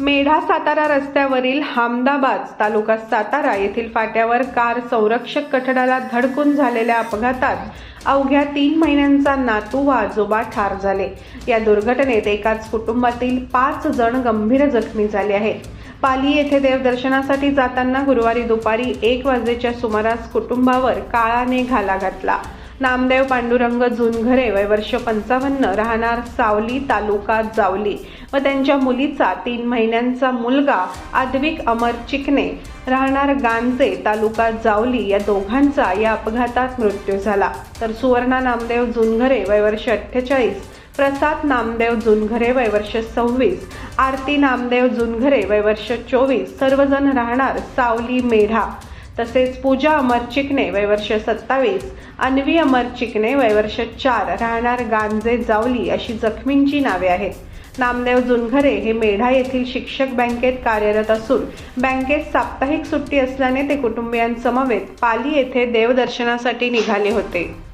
मेढा सातारा रस्त्यावरील हामदाबाद तालुका सातारा येथील फाट्यावर कार संरक्षक कठडाला धडकून झालेल्या अपघातात अवघ्या तीन महिन्यांचा नातू व आजोबा ठार झाले. या दुर्घटनेत एकाच कुटुंबातील पाच जण गंभीर जखमी झाले आहेत. पाली येथे देवदर्शनासाठी जाताना गुरुवारी दुपारी एक वाजेच्या सुमारास कुटुंबावर काळाने घाला घातला. नामदेव पांडुरंग झुनघरे वय वर्ष पंचावन्न राहणार सावली तालुका जावली. व त्यांच्या मुलीचा तीन महिन्यांचा मुलगा आद्विक अमर चिकणे राहणार गांजे तालुका जावली या दोघांचा या अपघातात मृत्यू झाला. तर सुवर्णा नामदेव झुनघरे वय वर्ष अठ्ठेचाळीस प्रसाद नामदेव जुनघरे वयवर्ष सव्वीस आरती नामदेव जुनघरे वयवर्ष चोवीस सर्वजण राहणार सावली मेढा. तसेच पूजा अमर चिकणे वयवर्ष सत्तावीस अन्वी अमर चिकणे वयवर्ष चार राहणार गांजे जावली अशी जखमींची नावे आहेत. नामदेव जुनघरे हे मेढा येथील शिक्षक बँकेत कार्यरत असून बँकेत साप्ताहिक सुट्टी असल्याने ते कुटुंबियांसमवेत पाली येथे देवदर्शनासाठी निघाले होते.